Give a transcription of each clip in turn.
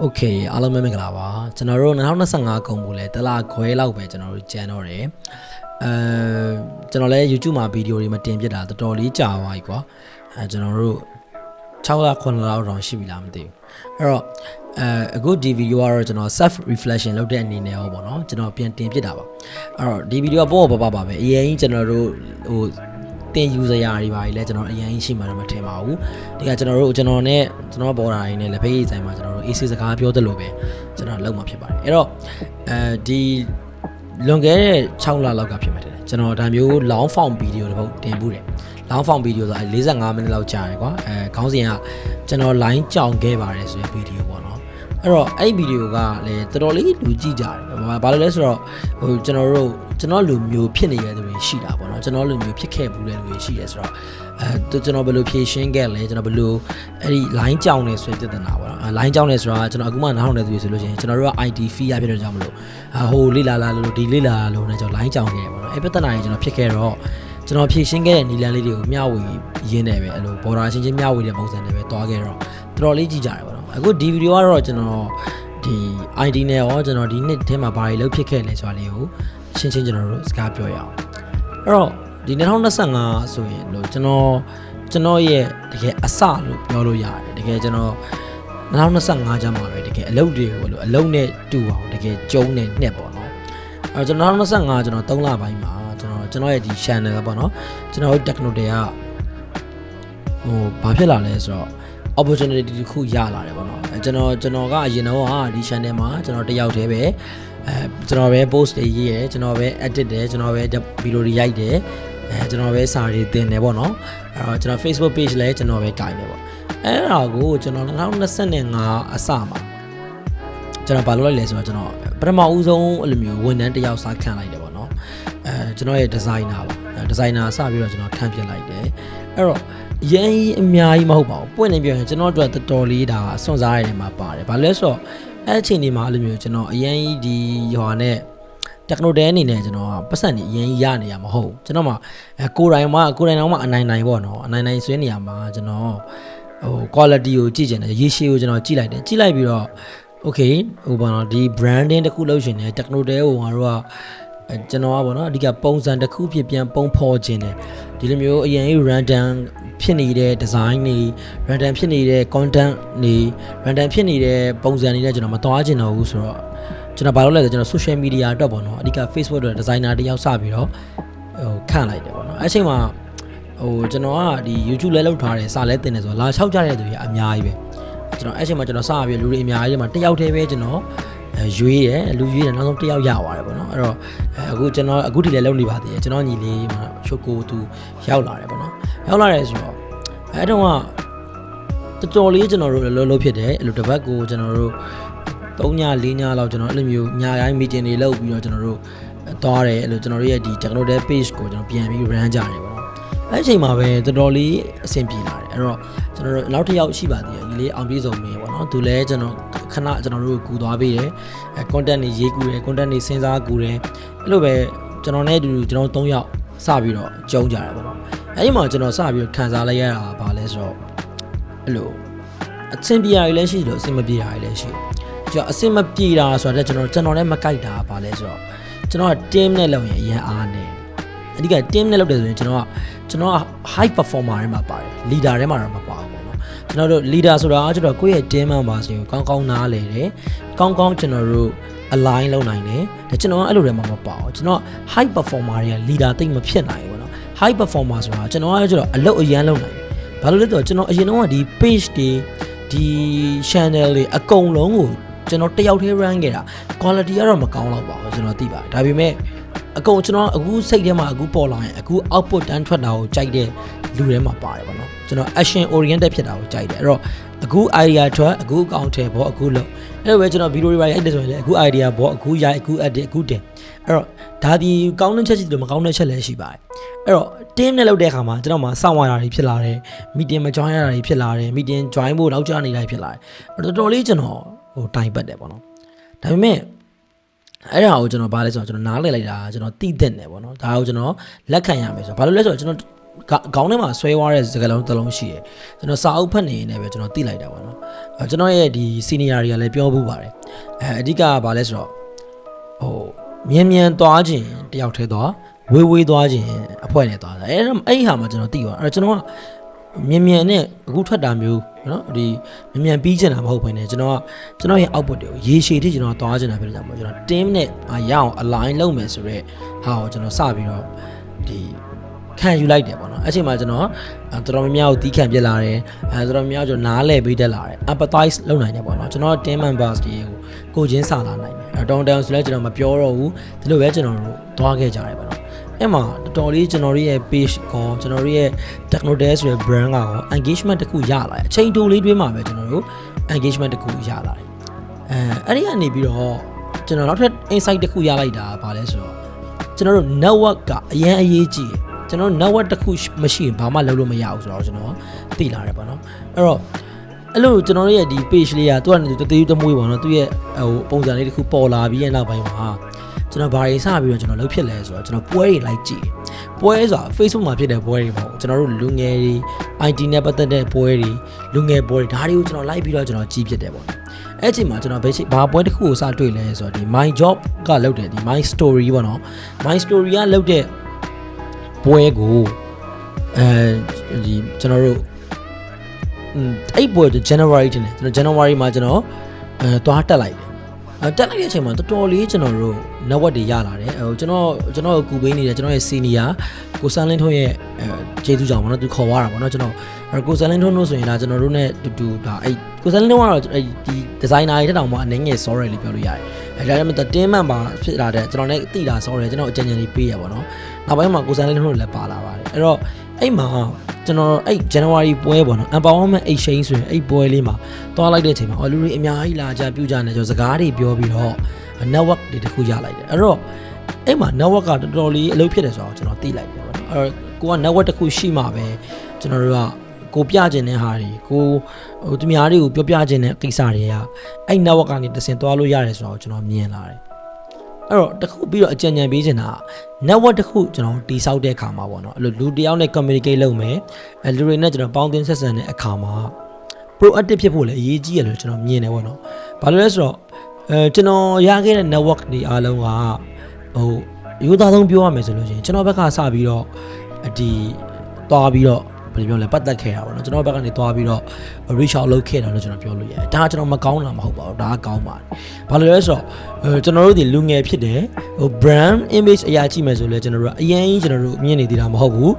โอเคအားလုံးပဲမင်္ဂလာပါကျွန်တော်တို့2025ကုန်ဘူးလဲတစ်လခွဲလောက်ပဲကျွန်တော်တို့ကြံတော့တယ်အဲကျွန်တော်လည်း YouTube မှာဗီဒီယိုတွေမတင်ပြတာတော်တော်လေးကြာသွားပြီကွာအဲကျွန်တော်တို့6လ9လလောက်တောင်ရှိပြီလားမသိဘူးအဲ့တော့အဲအခုဒီဗီဒီယိုကတော့ကျွန်တော် self reflection လုပ်တဲ့အနေနဲ့ရောပေါ့နော်ကျွန်တော်ပြန်တင်ပြတာပါအဲ့တော့ဒီဗီဒီယိုကပေါ့ပေါ့ပါပါပဲအရင်ကြီးကျွန်တော်တို့ဟို တင် user ရာတွေပါလေကျွန်တော်အရင်ကြီးရှိမှတော့မထင်ပါဘူးဒီကကျွန်တော်တို့ကျွန်တော်နဲ့ကျွန်တော်ဘော်ဒါရင်းနဲ့လက်ဖေးဆိုင်မှာကျွန်တော်တို့ AC စကားပြောသလိုပဲကျွန်တော်လောက်မှာဖြစ်ပါတယ်အဲ့တော့အဲဒီလွန်ခဲ့တဲ့6လလောက်ကဖြစ်မှာတယ်ကျွန်တော်ဒါမျိုး long form video တစ်ပုဒ်တင်ဘူးတယ် long form video ဆိုအဲ45မိနစ်လောက်ကြာတယ်ကွာအဲခေါင်းစဉ်ကကျွန်တော် line ကြောင်ခဲ့ပါတယ်ဆိုတဲ့ video ပေါ့နော် အဲ့တော့အဲ့ဒီဗီဒီယိုကလည်းတော်တော်လေးလူကြည့်ကြတယ်ဘာဘာလို့လဲဆိုတော့ဟိုကျွန်တော်တို့ကျွန်တော်လူမျိုးဖြစ်နေတဲ့သူတွေရှိတာပေါ့နော်ကျွန်တော်လူမျိုးဖြစ်ခဲ့ဘူးတဲ့လူတွေရှိတယ်ဆိုတော့အဲကျွန်တော်ဘယ်လိုဖြည့်ရှင်းခဲ့လဲကျွန်တော်ဘယ်လိုအဲ့ဒီ line ကြောင်နေဆိုတဲ့ပြဿနာပေါ့နော်အဲ line ကြောင်နေဆိုတာကျွန်တော်အခုမှနားထောင်နေသူတွေဆိုလို့ရှိရင်ကျွန်တော်တို့က IT fee ရဖြစ်တဲ့ကြောင့်မလို့အဟိုလိလာလာလို့ဒီလိလာလာလို့ねကျွန်တော် line ကြောင်ခဲ့တယ်ပေါ့နော်အဲ့ပြဿနာကြီးကျွန်တော်ဖြစ်ခဲ့တော့ကျွန်တော်ဖြည့်ရှင်းခဲ့တဲ့နီလန်လေးတွေကိုမျှဝေရင်းတယ်ပဲအဲ့လို border ချင်းချင်းမျှဝေတဲ့ပုံစံနဲ့ပဲတွားခဲ့တော့တော်တော်လေးကြည့်ကြတယ်ပေါ့နော် အခုဒီဗီဒီယိုကတော့ကျွန်တော်ဒီ ID နဲ့ရောကျွန်တော်ဒီနှစ်ထဲမှာဘာတွေလုပ်ဖြစ်ခဲ့လဲဆိုတာလေးကိုရှင်းရှင်းကျွန်တော်တို့စကားပြောရအောင်အဲ့တော့ဒီ2025ဆိုရင်လို့ကျွန်တော်ကျွန်တော်ရဲ့တကယ်အစလို့ပြောလို့ရတယ်တကယ်ကျွန်တော်2025ကျမ်းမှာပဲတကယ်အလုပ်တွေကိုလို့အလုပ်နဲ့တူအောင်တကယ်ကျုံးတဲ့နှစ်ပေါ့နော်အဲ့တော့ကျွန်တော်2025ကျွန်တော်3လပိုင်းမှာကျွန်တော်ကျွန်တော်ရဲ့ဒီ channel ပေါ့နော်ကျွန်တော်တို့ techno တွေကဟိုဘာဖြစ်လာလဲဆိုတော့ opportunity တစ်ခုရလာတယ်ပေါ့နော်အဲ ကျွန်တော်ကျွန်တော်ကအရင်တော့ဟာဒီ channel မှာကျွန်တော်တယောက်တည်းပဲအဲကျွန်တော်ပဲ post တွေရေးရဲကျွန်တော်ပဲ edit တယ်ကျွန်တော်ပဲ video တွေရိုက်တယ်အဲကျွန်တော်ပဲစာတွေတင်တယ်ပေါ့နော်အဲတော့ကျွန်တော် Facebook page လည်းကျွန်တော်ပဲကင်တယ်ပေါ့အဲ့ဒါကိုကျွန်တော်2025အစမှာကျွန်တော်ဘာလုပ်လိုက်လဲဆိုတော့ကျွန်တော်ပထမဦးဆုံးအဲ့လိုမျိုးဝန်ထမ်းတစ်ယောက်စာခံလိုက်တယ်ပေါ့နော်အဲကျွန်တော်ရဲ့ designer ပါဒီဇိုင်နာစပြီးတော့ကျွန်တော်ခန့်ပြလိုက်တယ်အဲ့တော့ ရန်ကြီးအများကြီးမဟုတ်ပါဘူးပွင့်နေပြောရင်ကျွန်တော်တို့တော်တော်လေးဒါစွန့်စားရတဲ့မှာပါတယ်ဘာလဲဆိုတော့အဲ့အချိန်ဒီမှာအဲ့လိုမျိုးကျွန်တော်အရန်ကြီးဒီဟိုနဲ့တက္ကနိုတဲအနေနဲ့ကျွန်တော်ပတ်စံနေအရင်ရနေရမဟုတ်ကျွန်တော်မှအဲကိုယ်တိုင်မှကိုယ်တိုင်တော့မှအနိုင်နိုင်ပေါ့နော်အနိုင်နိုင်ဆွဲနေရမှာကျွန်တော်ဟို quality ကိုကြည့်ကျင်တယ်ရေရှည်ကိုကျွန်တော်ကြည့်လိုက်တယ်ကြည့်လိုက်ပြီးတော့ okay ဟိုဘာနော်ဒီ branding တစ်ခုလုပ်ရှင်တယ် techno တဲကိုငါတို့ကအဲ ကျွန်တော်ကပေါ့နော်အဓိကပုံစံတစ်ခုဖြစ်ပြန်ပုံဖော်ခြင်းတယ်ဒီလိုမျိုးအရင် random ဖြစ်နေတဲ့ design တွေ random ဖြစ်နေတဲ့ content တွေ random ဖြစ်နေတဲ့ပုံစံတွေနဲ့ကျွန်တော်မသွားချင်တော့ဘူးဆိုတော့ကျွန်တော်ဘာလုပ်လဲဆိုကျွန်တော် social media အတွက်ပေါ့နော်အဓိက Facebook အတွက် designer တယောက်စပြီးတော့ဟိုခန့်လိုက်တယ်ပေါ့နော်အဲ့အချိန်မှာဟိုကျွန်တော်ကဒီ YouTube လဲလောက်ထားတယ်စာလဲတင်တယ်ဆိုတော့လာ6ကြတဲ့သူတွေအများကြီးပဲကျွန်တော်အဲ့အချိန်မှာကျွန်တော်စပြီးလူတွေအများကြီးမှာတယောက်တည်းပဲကျွန်တော်အဲ ရွေးတယ်လူရွေးတယ်နောက်ဆုံးတယောက်ရသွားတယ်ပေါ့နော်အဲ့တော့အခုကျွန်တော်အခုဒီလည်းလုံနေပါသေးတယ်ကျွန်တော်ညီလေးမှာချိုကိုသူရောက်လာတယ်ပေါ့နော်ရောက်လာတယ်ဆိုတော့အဲ့တော့ကတော်တော်လေးကျွန်တော်တို့လှုပ်လှုပ်ဖြစ်တယ်အဲ့လိုတစ်ပတ်ကိုကျွန်တော်တို့3ည4ညလောက်ကျွန်တော်အဲ့လိုမျိုးညတိုင်း meeting တွေလုပ်ပြီးတော့ကျွန်တော်တို့သွားတယ်အဲ့လိုကျွန်တော်တို့ရဲ့ဒီကျွန်တော်တို့ရဲ့ page ကိုကျွန်တော်ပြန်ပြီး run ကြတယ်ပေါ့နော်အဲ့အချိန်မှာပဲတော်တော်လေးအဆင်ပြေလာတယ်အဲ့တော့ကျွန်တော်တို့နောက်တစ်ယောက်ရှိပါသေးတယ်ဒီလေးအောင်ပြေဆုံးမင်းပေါ့နော်သူလည်းကျွန်တော်ခ ဏကျွန်တော်တို့ကူသွားပေးတယ်အဲ content တွေရေးကူတယ် content တွေစဉ်းစားကူတယ်အဲ့လိုပဲကျွန်တော်နဲ့အတူတူကျွန်တော်၃ယောက်စပြီးတော့ကြုံကြတာပေါ့နော်အဲ့ဒီမှာကျွန်တော်စပြီးတော့ခံစားလိုက်ရတာဘာလဲဆိုတော့အဲ့လိုအဆင်ပြေတာတွေလည်းရှိတယ်လို့အဆင်မပြေတာတွေလည်းရှိတယ်ကျွန်တော်အဆင်မပြေတာဆိုတော့ကျွန်တော်ကျွန်တော်လည်းမကြိုက်တာဘာလဲဆိုတော့ကျွန်တော်က team နဲ့လုပ်ရင်အရင်အားနေအဓိက team နဲ့လုပ်တယ်ဆိုရင်ကျွန်တော်ကကျွန်တော်က high performer ထဲမှာပါတယ် leader ထဲမှာတော့မပါဘူးပေါ့နော် ကျွန်တော်တို့ leader ဆိုတာကကျွန်တော်ကိုယ့်ရဲ့ team မှာပါဆိုရင်ကောင်းကောင်းနားလေတယ်ကောင်းကောင်းကျွန်တော်တို့ align လုပ်နိုင်တယ်ဒါကျွန်တော်ကအဲ့လိုတွေမှမပါဘူးကျွန်တော် high performer တွေက leader တိတ်မဖြစ်နိုင်ဘူးပေါ့နော် high performer ဆိုတာကျွန်တော်ကကျွန်တော်အလုပ်အရန်လုပ်နိုင်တယ်ဘာလို့လဲဆိုတော့ကျွန်တော်အရင်တော့ကဒီ page တွေဒီ channel တွေအကုန်လုံးကိုကျွန်တော်တယောက်တည်း run ခဲ့တာ quality ကတော့မကောင်းတော့ပါဘူးကျွန်တော်သိပါတယ်ဒါပေမဲ့အကုန်ကျွန်တော်အခုစိတ်ထဲမှာအခုပေါ်လာရင်အခု output တန်းထွက်တာကိုကြိုက်တဲ့လူထဲမှာပါတယ်ပေါ့နော် ကျွန်တော် action oriented ဖြစ်တာကိုကြိုက်တယ်အဲ့တော့အခု idea ထွက်အခု account ထဲပေါ့အခုလုပ်အဲ့လိုပဲကျွန်တော်ဗီဒီယိုတွေပါရိုက်တယ်ဆိုရင်လည်းအခု idea ပေါ့အခုရိုက်အခု edit အခုတင်အဲ့တော့ဒါဒီကောင်းတဲ့ချက်ရှိတယ်မကောင်းတဲ့ချက်လည်းရှိပါတယ်အဲ့တော့ team နဲ့လုပ်တဲ့အခါမှာကျွန်တော်မှစောင့်ရတာတွေဖြစ်လာတယ် meeting မ join ရတာတွေဖြစ်လာတယ် meeting join ဖို့နောက်ကျနေတာတွေဖြစ်လာတယ်အဲ့တော့တော်တော်လေးကျွန်တော်ဟိုတိုင်ပတ်တယ်ပေါ့နော်ဒါပေမဲ့အဲ့ဒါကိုကျွန်တော်ဗားလဲဆိုတော့ကျွန်တော်နားလည်လိုက်တာကျွန်တော်တိတဲ့တယ်ပေါ့နော်ဒါကိုကျွန်တော်လက်ခံရမယ်ဆိုတော့ဘာလို့လဲဆိုတော့ကျွန်တော် ခေါင်းထဲမှာဆွဲသွားတဲ့စကားလုံးတစ်လုံးရှိတယ်ကျွန်တော်စာအုပ်ဖတ်နေနေပဲကျွန်တော်တိလိုက်တာပေါ့နော်အဲကျွန်တော်ရဲ့ဒီ senior တွေကလည်းပြောဘူးပါတယ်အဲအဓိကကဘာလဲဆိုတော့ဟိုမြန်မြန်သွားခြင်းတယောက်တည်းသွားဝေးဝေးသွားခြင်းအဖွဲ့နဲ့သွားတာအဲအဲ့ဒီဟာမှာကျွန်တော်သိသွားအဲ့တော့ကျွန်တော်ကမြန်မြန်နဲ့အခုထွက်တာမျိုးနော်ဒီမြန်မြန်ပြီးချင်တာမဟုတ်ဘဲနဲ့ကျွန်တော်ကကျွန်တော်ရဲ့ output တွေကိုရေရှည်ထိကျွန်တော်သွားချင်တာဖြစ်လို့ကြောင့်မို့ကျွန်တော် team နဲ့ရအောင် align လုပ်မယ်ဆိုတော့ဟာကိုကျွန်တော်စပြီးတော့ဒီ ခံယူလိုက်တယ်ပေါ့နော်အဲ့ချိန်မှာကျွန်တော်အဲတော်တော်များများကိုတီးခံပြစ်လာတယ်အဲတော်တော်များများကျွန်တော်နားလဲပေးတက်လာတယ် empathize လုပ်နိုင်တယ်ပေါ့နော်ကျွန်တော် team members တွေကိုကိုချင်းစာလာနိုင်တယ်အဲတောင်းတန်းဆိုလဲကျွန်တော်မပြောတော့ဘူးဒီလိုပဲကျွန်တော်တို့သွားခဲ့ကြတယ်ပေါ့နော်အဲ့မှာတော်တော်လေးကျွန်တော်တို့ရဲ့ page ကောကျွန်တော်တို့ရဲ့ Technodesk ဆိုတဲ့ brand ကရော engagement တစ်ခုရလာတယ်အချိန်တိုလေးတွင်းမှာပဲကျွန်တော်တို့ engagement တစ်ခုရလာတယ်အဲအဲ့ဒီကနေပြီးတော့ကျွန်တော်နောက်ထပ် insight တစ်ခုရလိုက်တာကဘာလဲဆိုတော့ကျွန်တော်တို့ network ကအရင်အရေးကြီးတယ် ကျွန်တော်တို့ network တစ်ခုမရှိရင်ဘာမှလုပ်လို့မရဘူးဆိုတော့ကျွန်တော်သိလာတယ်ပေါ့နော်အဲ့တော့အဲ့လိုကျွန်တော်တို့ရဲ့ဒီ page လေးကသူကနေသူတသေးတမွေးပေါ့နော်သူရဲ့ဟိုပုံစံလေးတစ်ခုပေါ်လာပြီးရဲ့နောက်ပိုင်းမှာကျွန်တော်ဘာတွေစပြီးတော့ကျွန်တော်လုပ်ဖြစ်လဲဆိုတော့ကျွန်တော်ပွဲတွေလိုက်ကြည့်ပွဲဆိုတာ Facebook မှာဖြစ်တဲ့ပွဲတွေပေါ့ကျွန်တော်တို့လူငယ်တွေ IT နဲ့ပတ်သက်တဲ့ပွဲတွေလူငယ်ပွဲတွေဒါတွေကိုကျွန်တော်လိုက်ပြီးတော့ကျွန်တော်ကြည့်ဖြစ်တယ်ပေါ့အဲ့ချိန်မှာကျွန်တော်ဘယ်ချိန်ဘာပွဲတစ်ခုကိုစတွေ့လဲဆိုတော့ဒီ my job ကလုပ်တယ်ဒီ my story ပေါ့နော် my story ကလုပ်တဲ့ ပွဲကိုအဲဒီကျွန်တော်တို့อืมအဲ့ပွဲကို January တင်တယ်ကျွန်တော် January မှာကျွန်တော်အဲသွားတက်လိုက်တယ်အဲတက်လိုက်တဲ့အချိန်မှာတော်တော်လေးကျွန်တော်တို့ network တွေရလာတယ်ဟိုကျွန်တော်ကျွန်တော်ကူပေးနေတဲ့ကျွန်တော်ရဲ့ senior ကိုစန်းလင်းထွန်းရဲ့အဲကျေးဇူးကြောင့်ပေါ့နော်သူခေါ်သွားတာပေါ့နော်ကျွန်တော်အဲကိုစန်းလင်းထွန်းတို့ဆိုရင်ဒါကျွန်တော်တို့ ਨੇ တူတူဒါအဲ့ကိုစန်းလင်းထွန်းကတော့အဲ့ဒီ designer တွေတက်တောင်မှအနေငယ် sorry လေးပြောလို့ရတယ် အဲဒါပေမဲ့တင်းမှန်ပါဖြစ်လာတဲ့ကျွန်တော်လည်းသိတာ sorry ကျွန်တော်အကြံဉာဏ်လေးပေးရပါတော့နောက်ပိုင်းမှာကိုစန်းလင်းထွန်းတို့လည်းပါလာပါတယ်အဲ့တော့အဲ့မှာကျွန်တော်အဲ့ January ပွဲပေါ့နော် Empowerment Exchange ဆိုရင်အဲ့ပွဲလေးမှာတွားလိုက်တဲ့အချိန်မှာအော်လူတွေအများကြီးလာကြပြုကြနေကြစကားတွေပြောပြီးတော့ network တွေတခုရလိုက်တယ်အဲ့တော့အဲ့မှာ network ကတော်တော်လေးအလုပ်ဖြစ်တယ်ဆိုတော့ကျွန်တော်သိလိုက်တယ်ပေါ့နော်အဲ့တော့ကိုက network တစ်ခုရှိမှပဲကျွန်တော်တို့က ကိုပြခြင်းတဲ့ဟာတွေကိုဟိုသူများတွေကိုပြောပြခြင်းတဲ့ကိစ္စတွေကအဲ့ network ကနေတဆင်သွားလို့ရတယ်ဆိုတော့ကျွန်တော်မြင်လာတယ်အဲ့တော့တခုပြီးတော့အကြံဉာဏ်ပေးချင်တာ network တစ်ခုကျွန်တော်တိဆောက်တဲ့အခါမှာပေါ့နော်အဲ့လိုလူတစ်ယောက်နဲ့ communicate လုပ်မယ်အဲ့လူတွေနဲ့ကျွန်တော်ပေါင်းသင်းဆက်ဆံတဲ့အခါမှာ proactive ဖြစ်ဖို့လည်းအရေးကြီးတယ်လို့ကျွန်တော်မြင်တယ်ပေါ့နော်ဘာလို့လဲဆိုတော့အဲကျွန်တော်ရခဲ့တဲ့ network တွေအားလုံးကဟိုရိုးသားဆုံးပြောရမယ်ဆိုလို့ရှိရင်ကျွန်တော်ဘက်ကစပြီးတော့ဒီသွားပြီးတော့ဘ ယ်လိုပြောလဲပတ်သက်ခဲ့တာပေါ့နော်ကျွန်တော်ဘက်ကနေသွားပြီးတော့ reach out လုပ်ခဲ့တာလို့ကျွန်တော်ပြောလို့ရတယ်ဒါကကျွန်တော်မကောင်းတာမဟုတ်ပါဘူးဒါကကောင်းပါတယ်ဘာလို့လဲဆိုတော့အဲကျွန်တော်တို့ဒီလူငယ်ဖြစ်တယ်ဟို brand image အရာကြည့်မယ်ဆိုလဲကျွန်တော်တို့ကအရင်ကျွန်တော်တို့မြင်နေသေးတာမဟုတ်ဘူး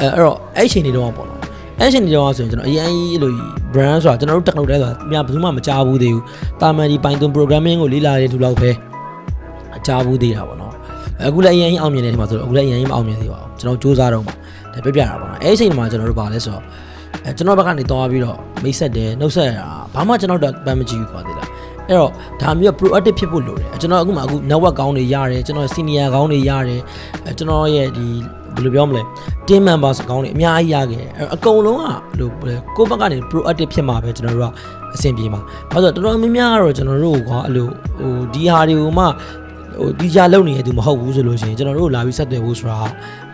အဲအဲ့တော့အဲ့ချိန်တွေတော့ပေါ့နော်အဲ့ချိန်တွေတော့ဆိုရင်ကျွန်တော်အရင်အဲ့လို brand ဆိုတာကျွန်တော်တို့ technology ဆိုတာအများဘယ်သူမှမကြားဘူးသေးဘူးတာမန်ဒီ Python programming ကိုလေ့လာရတဲ့သူလောက်ပဲအကြားဘူးသေးတာပေါ့နော်အခုလည်းအရင်အောင်မြင်နေတယ်ဒီမှာဆိုတော့အခုလည်းအရင်မအောင်မြင်သေးပါဘူးကျွန်တော်စူးစမ်းတော့မှာ ဒါပြပြတာပေါ့နော်အဲ့ချိန်မှာကျွန်တော်တို့ဗာလဲဆိုတော့အဲကျွန်တော်ဘက်ကနေသွားပြီးတော့မိတ်ဆက်တယ်နှုတ်ဆက်ရတာဘာမှကျွန်တော်တို့ပန်းမကြည့်ဘူးကွာသေးလားအဲ့တော့ဒါမျိုး proactive ဖြစ်ဖို့လိုတယ်ကျွန်တော်အခုမှအခု network ကောင်းတွေရတယ်ကျွန်တော် senior ကောင်းတွေရတယ်အဲကျွန်တော်ရဲ့ဒီဘယ်လိုပြောမလဲ team members ကောင်းတွေအများကြီးရခဲ့တယ်အကုန်လုံးကဘယ်လိုကိုယ့်ဘက်ကနေ proactive ဖြစ်မှာပဲကျွန်တော်တို့ကအဆင်ပြေမှာဘာလို့တော်တော်များများကတော့ကျွန်တော်တို့ကအဲ့လိုဟိုဒီဟာတွေကိုမှဟိုဒီကြလုံနေတဲ့သူမဟုတ်ဘူးဆိုလို့ရှိရင်ကျွန်တော်တို့လာပြီးဆက်သွယ်ဖို့ဆိုတာ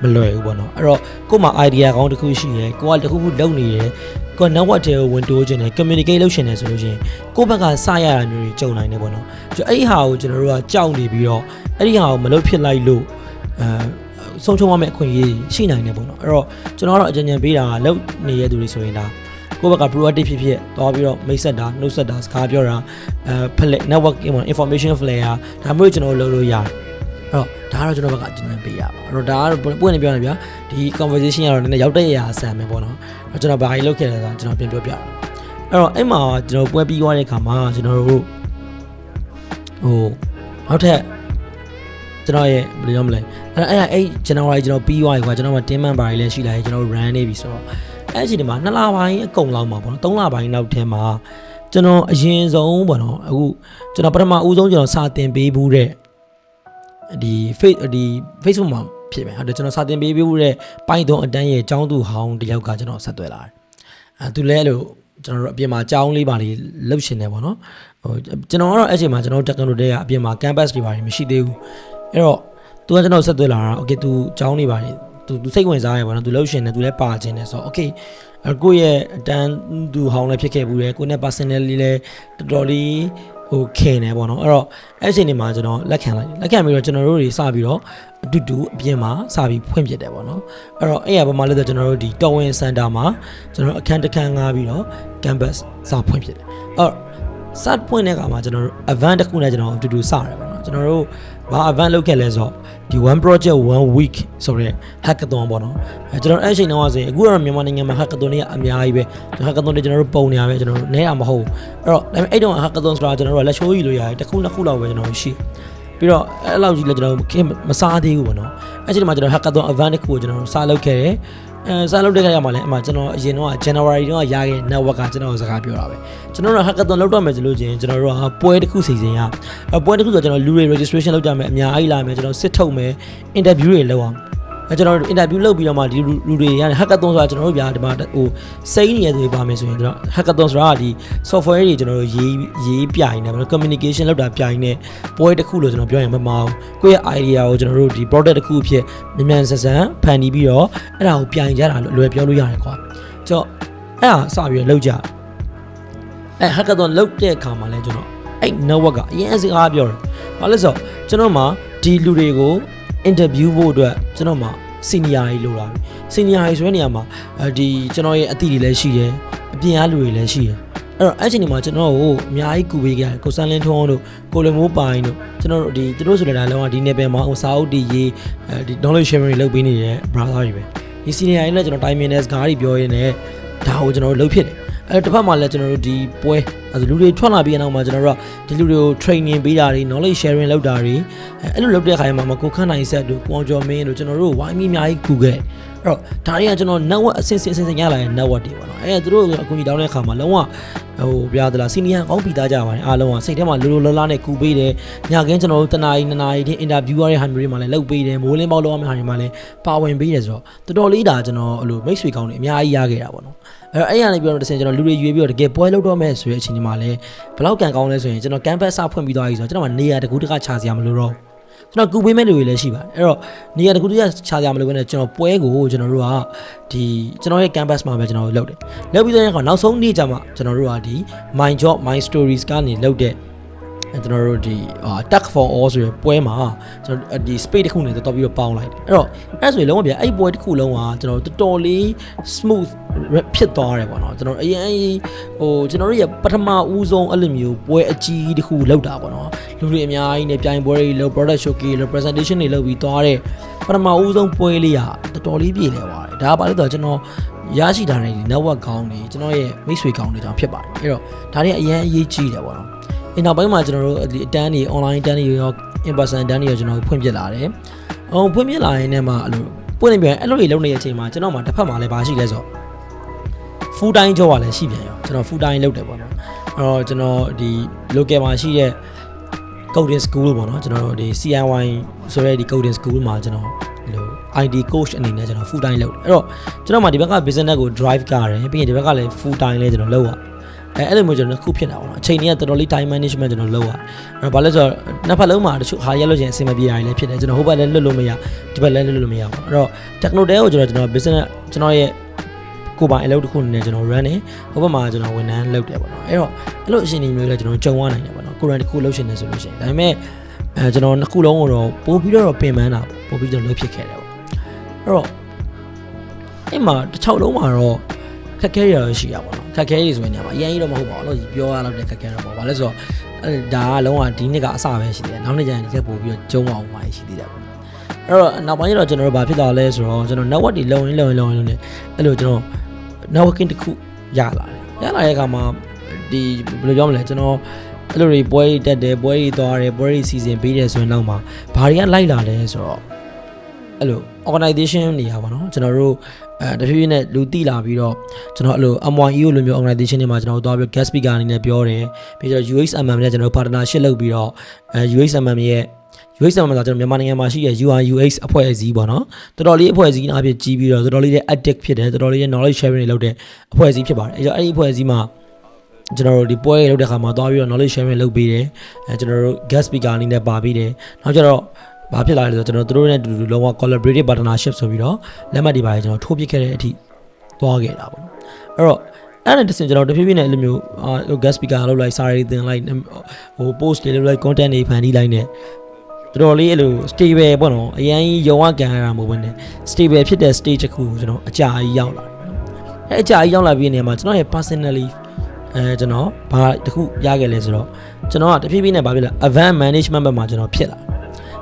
မလွယ်ဘူးပေါ့နော်အဲ့တော့ကို့မှာ idea ကောင်းတစ်ခုရှိရဲကိုကတစ်ခုခုလုပ်နေတယ်ကိုက network တွေကိုဝင်တိုးခြင်းနဲ့ communicate လုပ်ရှင်တယ်ဆိုလို့ရှိရင်ကိုယ့်ဘက်ကစရတာမျိုးတွေကြုံနိုင်တယ်ပေါ့နော်အဲ့ဒီဟာကိုကျွန်တော်တို့ကကြောက်နေပြီးတော့အဲ့ဒီဟာကိုမလုပ်ဖြစ်လိုက်လို့အဲဆုံးချုံရမယ့်အခွင့်အရေးရှိနိုင်တယ်ပေါ့နော်အဲ့တော့ကျွန်တော်ကတော့အကြံဉာဏ်ပေးတာကလုပ်နေတဲ့သူတွေဆိုရင်ဒါကိုယ့်ဘက်က proactive ဖြစ်ဖြစ်သွားပြီးတော့မိတ်ဆက်တာနှုတ်ဆက်တာစကားပြောတာအဲ play network information flare ဒါမျိုးကျွန်တော်လုပ်လို့ရတယ် အဲ့တော့ဒါကတော့ကျွန်တော်ဘက်ကအကြံဉာဏ်ပေးရပါအဲ့တော့ဒါကတော့ပွင့်နေပြောနေဗျာဒီ conversation ကတော့နည်းနည်းရောက်တဲ့ရာဆန်မယ်ပေါ့နော်အဲ့ကျွန်တော်ဘာကြီးလုပ်ခဲ့လဲဆိုတော့ကျွန်တော်ပြန်ပြောပြတာအဲ့တော့အဲ့မှာကျွန်တော်ပွဲပြီးသွားတဲ့အခါမှာကျွန်တော်တို့ဟိုနောက်ထပ်ကျွန်တော်ရဲ့ဘယ်လိုပြောမလဲအဲ့အဲ့အဲ့ January ကျွန်တော်ပြီးသွားပြီကွာကျွန်တော်မှာ team member တွေလည်းရှိလာတယ်ကျွန်တော် run နေပြီဆိုတော့အဲ့အချိန်ဒီမှာ2လပိုင်းအကုန်လောက်မှာပေါ့နော်3လပိုင်းနောက်ထဲမှာကျွန်တော်အရင်ဆုံးပေါ့နော်အခုကျွန်တော်ပထမဦးဆုံးကျွန်တော်စာတင်ပေးဘူးတဲ့ ဒီ face ဒီ Facebook မှာဖြစ်မယ်ဟုတ်တယ်ကျွန်တော်စာတင်ပေးဘူးတဲ့ပိုင်းသုံးအတန်းရဲ့ចောင်းသူဟောင်းတယောက်ကကျွန်တော်ဆက်သွယ်လာတယ်အဲသူလဲအဲ့လိုကျွန်တော်တို့အပြင်မှာကြောင်းလေးပါလေးလှုပ်ရှင်နေပေါ့နော်ဟိုကျွန်တော်ကတော့အဲ့ချိန်မှာကျွန်တော်တက်ကန်တို့တဲကအပြင်မှာ campus တွေပါမရှိသေးဘူးအဲ့တော့ तू ကကျွန်တော်ဆက်သွယ်လာတာ okay तू ကြောင်းနေပါလေ သူသူစိတ်ဝင်စားရပါတော့သူလှုပ်ရှင်တယ်သူလည်းပါခြင်းတယ်ဆိုတော့ okay အကိုယ့်ရဲ့အတန်းသူဟောင်းလည်းဖြစ်ခဲ့ဘူးတယ်ကိုယ့်နဲ့ personally လည်းတော်တော်လေး ဟိုခင်တယ်ပေါ့နော်အဲ့တော့အဲ့အချိန်ဒီမှာကျွန်တော်လက်ခံလိုက်တယ်လက်ခံပြီးတော့ကျွန်တော်တို့တွေစပြီးတော့အတူတူအပြင်မှာစပြီးဖွင့်ပြတယ်ပေါ့နော်အဲ့တော့အဲ့ရပါမှလည်းကျွန်တော်တို့ဒီတော်ဝင်စင်တာမှာကျွန်တော်အခန်းတစ်ခန်းငားပြီးတော့ campus စဖွင့်ပြတယ်အဲ့တော့စပွင့်တဲ့အခါမှာကျွန်တော်တို့ event တစ်ခုနဲ့ကျွန်တော်အတူတူစရတယ်ပေါ့နော်ကျွန်တော်တို့ ဘာ event လုပ်ခဲ့လဲဆိုတော့ဒီ one project one week ဆိုရဲ hackathon ပေါ့နော်အဲကျွန်တော်အဲ့အချိန်တုန်းကဆိုရင်အခုကတော့မြန်မာနိုင်ငံမှာ hackathon တွေကအများကြီးပဲ hackathon တွေကျွန်တော်တို့ပုံနေရပဲကျွန်တော်တို့နဲတာမဟုတ်ဘူးအဲ့တော့ဒါပေမဲ့အဲ့တုန်းက hackathon ဆိုတာကျွန်တော်တို့ကလက်ရှိုးယူလို့ရတယ်တစ်ခုနှစ်ခုလောက်ပဲကျွန်တော်တို့ရှိပြီးတော့အဲ့လောက်ကြီးလည်းကျွန်တော်တို့ခင်မစားသေးဘူးပေါ့နော်အဲ့ချိန်မှာကျွန်တော် hackathon event တစ်ခုကိုကျွန်တော်တို့စလုပ်ခဲ့တယ် အဲစလုပ်တဲ့ခါရမှာလည်းအမှကျွန်တော်အရင်တော့ January တုန်းကရခဲ့ network ကကျွန်တော်စကားပြောတာပဲကျွန်တော်တို့ hackathon လုပ်တော့မယ်ဆိုလို့ချင်းကျွန်တော်တို့ကပွဲတစ်ခုစီစဉ်ရအပွဲတစ်ခုဆိုကျွန်တော်လူတွေ registration လုပ်ကြမယ်အများကြီးလာမယ်ကျွန်တော်စစ်ထုတ်မယ် interview တွေလုပ်အောင်အဲ ကျွန်တော်တို့ interview လုပ်ပြီးတော့မှဒီလူတွေရတယ် hackathon ဆိုတာကျွန်တော်တို့ဗျာဒီမှာဟိုစိတ်နေရတွေပါမယ်ဆိုရင်ကျွန်တော် hackathon ဆိုတာကဒီ software တွေကျွန်တော်တို့ရေးရေးပြိုင်နေတယ် communication လုပ်တာပြိုင်နေပွဲတစ်ခုလို့ကျွန်တော်ပြောရင်မမအောင်ကိုယ့်ရဲ့ idea ကိုကျွန်တော်တို့ဒီ product တစ်ခုအဖြစ်မြန်မြန်ဆန်ဆန်ဖန်တီးပြီးတော့အဲ့ဒါကိုပြိုင်ကြတာလို့လွယ်ပြောလို့ရတယ်ကွာကျွန်တော်အဲ့ဒါစပြီးတော့လုပ်ကြအဲ hackathon လုပ်တဲ့အခါမှာလဲကျွန်တော်အဲ့ network ကအရင်စကားပြောတယ်ဘာလဲဆိုတော့ကျွန်တော်မှဒီလူတွေကို interview ဖို့အတွက်ကျွန်တော်မှ senior ကြီးလိုတာပြီ senior ကြီးဆိုတဲ့နေရာမှာအဲဒီကျွန်တော်ရဲ့အသည့်တွေလည်းရှိတယ်အပြင်အားလူတွေလည်းရှိတယ်အဲ့တော့အဲ့ချိန်ဒီမှာကျွန်တော်ကိုအများကြီးကူပေးကြတယ်ကိုစန်းလင်းထွန်းတို့ကိုလမိုးပိုင်တို့ကျွန်တော်တို့ဒီသူတို့ဆိုတဲ့လောကဒီနယ်ပယ်မှာဟိုစာအုပ်တီရေးအဲဒီ knowledge sharing တွေလုပ်ပေးနေတဲ့ brother တွေပဲဒီ senior ကြီးလည်းကျွန်တော် time minutes စကားတွေပြောရင်းနဲ့ဒါကိုကျွန်တော်တို့လုပ်ဖြစ်တယ်အဲ့တစ်ဖက်မှာလည်းကျွန်တော်တို့ဒီပွဲ အဲလူတွေထွက်လာပြီးတဲ့နောက်မှာကျွန်တော်တို့ကဒီလူတွေကို training ပေးတာတွေ knowledge sharing လုပ်တာတွေအဲအဲ့လိုလုပ်တဲ့အခါမှာမကိုခန့်နိုင်ဆက်တို့ကိုအောင်ကျော်မင်းတို့ကျွန်တော်တို့ဝိုင်းပြီးအများကြီးကူခဲ့အဲ့တော့ဒါတွေကကျွန်တော် network အဆင့်ဆင့်အဆင့်ဆင့်ရလာတဲ့ network တွေပေါ့နော်အဲသူတို့အကူအညီတောင်းတဲ့အခါမှာလုံးဝဟိုပြရသလား senior ကောင်းပြီးသားကြပါတယ်အားလုံးကစိတ်ထဲမှာလိုလိုလားလားနဲ့ကူပေးတယ်ညခင်းကျွန်တော်တို့တနာရီနှစ်နာရီထိ interview ရတဲ့ဟာမျိုးတွေမှာလည်းလုပ်ပေးတယ်မိုးလင်းပေါက်လောက်အောင်ဟာတွေမှာလည်းပါဝင်ပေးတယ်ဆိုတော့တော်တော်လေးဒါကျွန်တော်အဲ့လိုမိတ်ဆွေကောင်းတွေအများကြီးရခဲ့တာပေါ့နော်အဲ့တော့အဲ့ရနေပြောတော့တစ်ဆင့်ကျွန်တော်လူတွေရွေးပြီးတော့တကယ်ပွဲလုပ်တော့မဲ့ဆိုတဲ့အချိန်ဒီမှာလည်းဘလောက်ကန်ကောင်းလဲဆိုရင်ကျွန်တော် campus စဖွင့်ပြီးသွားပြီဆိုတော့ကျွန်တော်ကနေရာတကူတကခြာစရာမလိုတော့ကျွန်တော်ကူပေးမဲ့လူတွေလည်းရှိပါတယ်အဲ့တော့နေရာတကူတကခြာစရာမလိုဘဲနဲ့ကျွန်တော်ပွဲကိုကျွန်တော်တို့ကဒီကျွန်တော်ရဲ့ campus မှာပဲကျွန်တော်တို့လုပ်တယ်လုပ်ပြီးတော့နောက်ဆုံးနေ့ကျမှကျွန်တော်တို့ကဒီ my job my stories ကနေလုပ်တဲ့အဲ ကျွန်တော်တို့ဒီအာ tag for all ဆိုရယ်ပွဲမှာကျွန်တော်ဒီ space တစ်ခုနဲ့တော်ပြီးတော့ပေါင်းလိုက်တယ်အဲ့တော့အဲ့ဆိုရင်လုံးဝပြအဲ့ပွဲတစ်ခုလုံးကကျွန်တော်တော်တော်လေး smooth ဖြစ်သွားတယ်ပေါ့နော်ကျွန်တော်အရင်ဟိုကျွန်တော်တို့ရပထမဦးဆုံးအဲ့လိုမျိုးပွဲအကြီးတစ်ခုလောက်တာပေါ့နော်လူတွေအများကြီးနဲ့ပြိုင်ပွဲတွေလောက် product showcase လောက် presentation တွေလုပ်ပြီးသွားတဲ့ပထမဦးဆုံးပွဲလေးကတော်တော်လေးပြည်လဲသွားတယ်ဒါကဘာလို့လဲဆိုတော့ကျွန်တော်ရရှိထားတဲ့ဒီ network ကောင်းတွေကျွန်တော်ရဲ့မိတ်ဆွေကောင်းတွေကြောင့်ဖြစ်ပါတယ်အဲ့တော့ဒါတွေအရင်အရေးကြီးတယ်ပေါ့နော် အနောက်ပိုင်းမှာကျွန်တော်တို့ဒီအတန်းတွေ online အတန်းတွေရော in person အတန်းတွေရောကျွန်တော်ဖွင့်ပြလာတယ်။အောင်ဖွင့်ပြလာရင်လည်းမှအဲ့လိုပွင့်နေပြန်အဲ့လိုတွေလုပ်နေတဲ့အချိန်မှာကျွန်တော်မှတစ်ဖက်မှာလည်းဘာရှိလဲဆိုတော့ full time job ကလည်းရှိပြန်ရောကျွန်တော် full time လုပ်တယ်ပေါ့နော်အဲ့တော့ကျွန်တော်ဒီ local မှာရှိတဲ့ coding school ပေါ့နော်ကျွန်တော်တို့ဒီ CIY ဆိုတဲ့ဒီ coding school မှာကျွန်တော်ဒီလို ID coach အနေနဲ့ကျွန်တော် full time လုပ်တယ်အဲ့တော့ကျွန်တော်မှဒီဘက်က business ကို drive ကရတယ်ပြီးရင်ဒီဘက်ကလည်း full time လဲကျွန်တော်လုပ်ရ အဲအဲ့လိုမျိုးကျွန်တော်ခုဖြစ်တာပေါ့နော်အချိန်ကြီးကတော်တော်လေး time management ကျွန်တော်လုပ်ရတယ်အဲ့တော့ဘာလဲဆိုတော့နှစ်ဖက်လုံးမှာတချို့ဟာရက်လို့ချင်းအဆင်မပြေတာတွေလည်းဖြစ်တယ်ကျွန်တော်ဟိုဘက်လည်းလွတ်လို့မရဒီဘက်လည်းလွတ်လို့မရပါဘူးအဲ့တော့ techno day ကိုကျွန်တော်ကျွန်တော် business ကျွန်တော်ရဲ့ကိုပိုင်အလုပ်တစ်ခုနဲ့ကျွန်တော် run နေဟိုဘက်မှာကျွန်တော်ဝန်ထမ်းလုပ်တယ်ပေါ့နော်အဲ့တော့အဲ့လိုအရှင်တွေမျိုးလည်းကျွန်တော်ကြုံရနိုင်တယ်ပေါ့နော်ကိုရန်တစ်ခုလုပ်ရှင်နေဆိုလို့ရှိရင်ဒါပေမဲ့အဲကျွန်တော်နှစ်ခုလုံးကိုတော့ပို့ပြီးတော့ပင်ပန်းတာပို့ပြီးတော့လုပ်ဖြစ်ခဲ့တယ်ပေါ့အဲ့တော့အဲ့မှာတစ်ချောက်လုံးမှာတော့ခက်ခဲရရရှိရပါတော့ ခက်ခဲရဆိုရင်ညမှာအရင်ကြီးတော့မဟုတ်ပါဘူးလို့ပြောရတော့တဲ့ခက်ခဲတော့ပေါ့ဘာလဲဆိုတော့အဲဒါကလုံးဝဒီနှစ်ကအစပဲရှိတယ်နောက်နေ့ကျရင်ဒီချက်ပို့ပြီးတော့ကျုံအောင်မှရှိသေးတယ်ပေါ့အဲ့တော့နောက်ပိုင်းကျတော့ကျွန်တော်တို့ဘာဖြစ်သွားလဲဆိုတော့ကျွန်တော် network တွေလုံရင်းလုံရင်းလုံရင်းလုံနေအဲ့လိုကျွန်တော် networking တစ်ခုရလာတယ်ရလာတဲ့အခါမှာဒီဘယ်လိုပြောမလဲကျွန်တော်အဲ့လိုတွေပွဲတွေတက်တယ်ပွဲတွေသွားတယ်ပွဲတွေစီစဉ်ပေးတယ်ဆိုရင်တော့မှဘာတွေကလိုက်လာလဲဆိုတော့ အဲ့လို organization နေရာပါတော့ကျွန်တော်တို့အဲတဖြည်းဖြည်းနဲ့လူတိလာပြီးတော့ကျွန်တော်အဲ့လို MYEO လိုမျိုး organization တွေမှာကျွန်တော်တို့သွားပြီး guest speaker အနေနဲ့ပြောတယ်ပြီးတော့ UXMM နဲ့ကျွန်တော်တို့ partnership လုပ်ပြီးတော့အဲ UXMM ရဲ့ UX မှာကျွန်တော်မြန်မာနိုင်ငံမှာရှိတဲ့ UI UX အဖွဲ့အစည်းပေါ့နော်တော်တော်လေးအဖွဲ့အစည်းအဖြစ်ကြီးပြီးတော့တော်တော်လေးလည်း addict ဖြစ်တယ်တော်တော်လေးလည်း knowledge sharing တွေလုပ်တဲ့အဖွဲ့အစည်းဖြစ်ပါတယ်အဲကြောင့်အဲ့ဒီအဖွဲ့အစည်းမှာကျွန်တော်တို့ဒီပွဲလုပ်တဲ့ခါမှာသွားပြီးတော့ knowledge sharing လုပ်ပေးတယ်အဲကျွန်တော်တို့ guest speaker အနေနဲ့ပါပေးတယ်နောက်ကျတော့ ဘာဖြစ်လာလဲဆိုတော့ကျွန်တော်တို့နဲ့အတူတူလုံးဝ collaborative partnership ဆိုပြီးတော့လက်မှတ်တွေပါတယ်ကျွန်တော်ထိုးပစ်ခဲ့တဲ့အထိသွားခဲ့တာပေါ့နော်အဲ့တော့အဲ့ဒါတစ်စင်ကျွန်တော်တဖြည်းဖြည်းနဲ့အဲ့လိုမျိုးအာ guest speaker လောက်လိုက်စာရေးတင်လိုက်ဟို post တွေလောက်လိုက် content တွေဖန်တီးလိုက်နေတော်တော်လေးအဲ့လို stable ပေါ့နော်အရင်ရုံဝကန်ရတာမဟုတ်ဘဲနဲ့ stable ဖြစ်တဲ့ stage တစ်ခုကိုကျွန်တော်အကြာကြီးရောက်လာတယ်နော်အဲ့အကြာကြီးရောက်လာပြီးနေမှာကျွန်တော်ရဲ့ personally အဲကျွန်တော်ဘာတစ်ခုရခဲ့လဲဆိုတော့ကျွန်တော်ကတဖြည်းဖြည်းနဲ့ဘာဖြစ်လဲ event management ဘက်မှာကျွန်တော်ဖြစ်လာ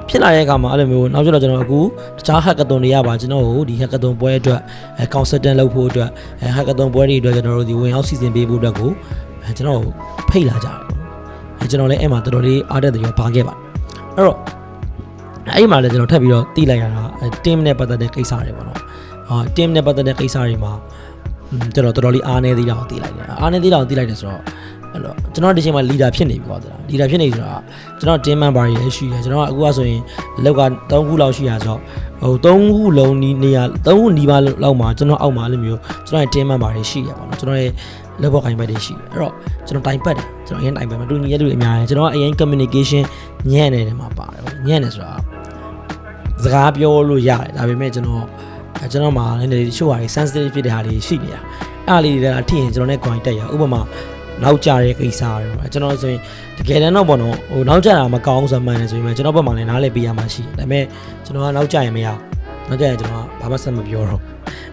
ဖြစ်လာတဲ့အခါမှာအဲ့လိုမျိုးနောက်ကျတော့ကျွန်တော်အခုတခြား hackathon တွေရပါကျွန်တော်ကိုဒီ hackathon ပွဲအတွက်အဲ consultant လုပ်ဖို့အတွက်အဲ hackathon ပွဲတွေအတွက်ကျွန်တော်တို့ဒီဝင်ရောက်စီစဉ်ပေးဖို့အတွက်ကိုအဲကျွန်တော်ဖိတ်လာကြတယ်ပေါ့နော်အဲကျွန်တော်လည်းအဲ့မှာတော်တော်လေးအားတက်တယ်ရောပါခဲ့ပါတယ်အဲ့တော့အဲ့မှာလည်းကျွန်တော်ထပ်ပြီးတော့တီးလိုက်ရတာအဲ team နဲ့ပတ်သက်တဲ့ကိစ္စတွေပေါ့နော်အာ team နဲ့ပတ်သက်တဲ့ကိစ္စတွေမှာကျွန်တော်တော်တော်လေးအားနေသေးတာကိုသိလိုက်တယ်အားနေသေးတာကိုသိလိုက်တယ်ဆိုတော့ အဲ့တော့ကျွန်တော်ဒီချိန်မှာ leader ဖြစ်နေပြီပေါ့ဗျာ leader ဖြစ်နေဆိုတာကျွန်တော် team member တွေရှိတယ်ကျွန်တော်ကအခုကဆိုရင်အလောက်က3ခုလောက်ရှိရဆိုတော့ဟို3ခုလုံးနီးနေရ3ခုနီးပါးလောက်မှာကျွန်တော်အောက်မှာအဲ့လိုမျိုးကျွန်တော်ရဲ့ team member တွေရှိရပါတော့ကျွန်တော်ရဲ့လောက်ပေါ်ခိုင်ဘက်တွေရှိတယ်အဲ့တော့ကျွန်တော်တိုင်ပတ်တယ်ကျွန်တော်အရင်တိုင်ပတ်မှာတူညီရတူအများကြီးကျွန်တော်ကအရင် communication ညံ့နေတယ်မှာပါတယ်ပေါ့ညံ့နေဆိုတာစကားပြောလို့ရတယ်ဒါပေမဲ့ကျွန်တော်အဲကျွန်တော်မှာလည်းနည်းနည်းချို့ဟာတွေ sensitive ဖြစ်တဲ့ဟာတွေရှိနေတာအဲ့ဒါလေးတွေကထိရင်ကျွန်တော်နဲ့ coin တက်ရဥပမာ နောက်ကြတဲ့ကိစ္စတွေကျွန်တော်ဆိုရင်တကယ်တမ်းတော့ပေါ့နော်ဟိုနောက်ကြတာမကောင်းဆိုမှန်းနေဆိုရင်ကျွန်တော်ဘက်မှာလည်းနားလည်ပေးရမှာရှိတယ်ဒါပေမဲ့ကျွန်တော်ကနောက်ကြရင်မရနောက်ကြရင်ကျွန်တော်ကဘာမှဆက်မပြောတော့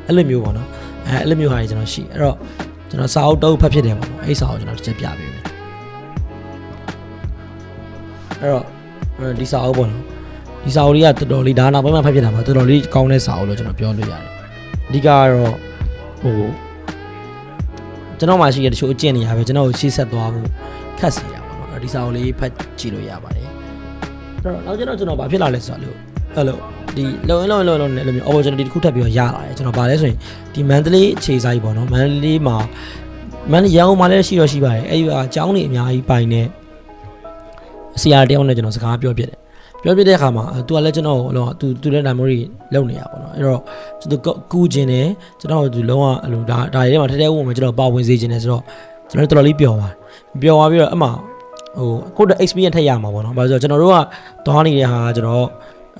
အဲ့လိုမျိုးပေါ့နော်အဲအဲ့လိုမျိုးဟာတွေကျွန်တော်ရှိအဲ့တော့ကျွန်တော်စာအုပ်တုပ်ဖတ်ဖြစ်တယ်ပေါ့နော်အဲ့စာအုပ်ကျွန်တော်တစ်ချက်ပြပေးမယ်အဲ့တော့ဒီစာအုပ်ပေါ့နော်ဒီစာအုပ်လေးကတော်တော်လေးဒါနောက်ပိုင်းမှာဖတ်ဖြစ်တာပါတော်တော်လေးကောင်းတဲ့စာအုပ်လို့ကျွန်တော်ပြောလို့ရတယ်အဓိကကတော့ဟို ကျွန်တော်မှရှိရတချို့အကျင့်နေရပဲကျွန်တော်ကိုရှေ့ဆက်သွားဖို့ခက်စီရပါတော့ဒီစာအုပ်လေးဖတ်ကြည့်လို့ရပါတယ်အဲ့တော့နောက်ကျတော့ကျွန်တော်ဘာဖြစ်လာလဲဆိုတော့လို့အဲ့လိုဒီလုံရင်လုံရင်လုံရင်လုံနေအဲ့လိုမျိုး opportunity တစ်ခုထပ်ပြီးတော့ရလာတယ်ကျွန်တော်ဗာလဲဆိုရင်ဒီမန္တလေးအခြေစိုက်ပေါ့နော်မန္တလေးမှာမန္တလေးရန်ကုန်မှာလည်းရှိတော့ရှိပါတယ်အဲ့ဒီအကြောင်းတွေအများကြီးပိုင်နေဆရာတယောက်နဲ့ကျွန်တော်စကားပြောပြတယ် ပြောပြတဲ့အခါမှာသူကလည်းကျွန်တော်ဟိုသူသူလည်း memory လုံနေရပါတော့အဲ့တော့ကျွန်တော်ကူးခြင်းတယ်ကျွန်တော်သူလုံးဝအဲ့လိုဒါဒါတွေထဲမှာထဲထဲဝင်မှာကျွန်တော်ပါဝင်စေခြင်းတယ်ဆိုတော့ကျွန်တော်တော်တော်လေးပျော်သွားပျော်သွားပြီးတော့အမှဟိုကိုယ့်တဲ့ experience ထက်ရမှာပေါ့နော်ဘာလို့ဆိုတော့ကျွန်တော်တို့ကသွားနေတဲ့ဟာကျွန်တော်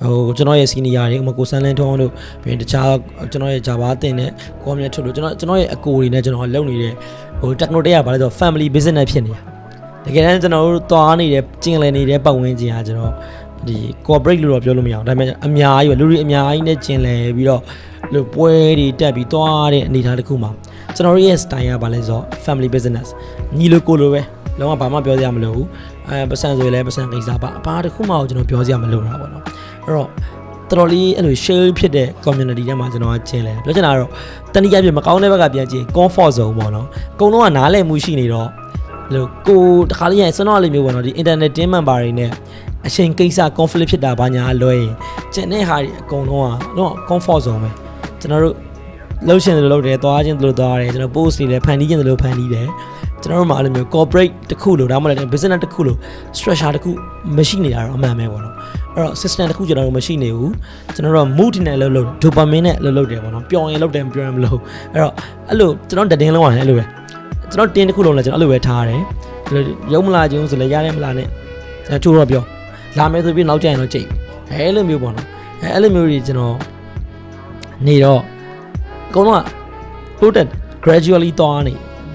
ဟိုကျွန်တော်ရဲ့ senior တွေဥပမာကိုစန်းလင်းထုံးတို့ပြီးရင်တခြားကျွန်တော်ရဲ့ Java တင်တဲ့ကိုမြတ်ထုတ်လို့ကျွန်တော်ကျွန်တော်ရဲ့အကိုတွေနဲ့ကျွန်တော်လုပ်နေတဲ့ဟို techno တွေကဘာလဲဆိုတော့ family business ဖြစ်နေတာတကယ်တမ်းကျွန်တော်တို့သွားနေတဲ့ကျင်လည်နေတဲ့ပတ်ဝန်းကျင်ကကျွန်တော် ဒီ corporate လို့တော့ပြောလို့မရအောင်ဒါပေမဲ့အများကြီးပဲလူတွေအများကြီးနဲ့ကျင်လည်ပြီးတော့လို့ပွဲတွေတက်ပြီးသွားတဲ့အနေအထားတစ်ခုမှာကျွန်တော်တို့ရဲ့ style ကဘာလဲဆိုတော့ family business ညီလိုကိုလိုပဲလုံးဝဘာမှပြောစရာမလိုဘူးအဲပတ်စံဆိုရင်လည်းပတ်စံကိစ္စပါအပါတစ်ခုမှကိုကျွန်တော်ပြောစရာမလိုတာပေါ့နော်အဲ့တော့တော်တော်လေးအဲ့လို share ဖြစ်တဲ့ community ထဲမှာကျွန်တော်ကကျင်းလဲပြောချင်တာကတော့တနည်းအားဖြင့်မကောင်းတဲ့ဘက်ကပြန်ကြည့် comfort zone ပေါ့နော်အကုန်လုံးကနားလည်မှုရှိနေတော့လို့ကိုတခါလေးရရင်စွမ်းတော်လေးမျိုးပေါ့နော်ဒီ internet team member တွေနဲ့ အချိန်ကိစ္စ conflict ဖြစ်တာဘာညာလွဲရင်ကျန်တဲ့ဟာတွေအကုန်လုံးကတော့ comfort zone ပဲကျွန်တော်တို့လှုပ်ရှင်တယ်လို့လုပ်တယ်သွားခြင်းတယ်လို့သွားတယ်ကျွန်တော် post တွေလည်းဖန်တီးခြင်းတယ်လို့ဖန်တီးတယ်ကျွန်တော်တို့မှာအဲ့လိုမျိုး corporate တစ်ခုလို့ဒါမှမဟုတ် business တစ်ခုလို့ structure တစ်ခုမရှိနေတာတော့အမှန်ပဲပေါ့နော်အဲ့တော့ system တစ်ခုကျွန်တော်တို့မရှိနေဘူးကျွန်တော်တို့ mood နဲ့လှုပ်လှုပ် dopamine နဲ့လှုပ်လှုပ်တယ်ပေါ့နော်ပျော်ရင်လှုပ်တယ်မပျော်ရင်မလှုပ်အဲ့တော့အဲ့လိုကျွန်တော်တည်င်းလုံးရတယ်အဲ့လိုပဲကျွန်တော်တင်းတစ်ခုလုံးလည်းကျွန်တော်အဲ့လိုပဲထားတယ်ရုံးမလာခြင်းဆိုလည်းရတယ်မလားနဲ့အဲချိုးတော့ပြော လာမယ်ဆိုပြီးနောက်ကျရင်တော့ကြိတ်အဲလိုမျိုးပေါ့နော်အဲအဲ့လိုမျိုးကြီးကျွန်တော်နေတော့အကုန်လုံးကတိုးတက် gradually သွားနေ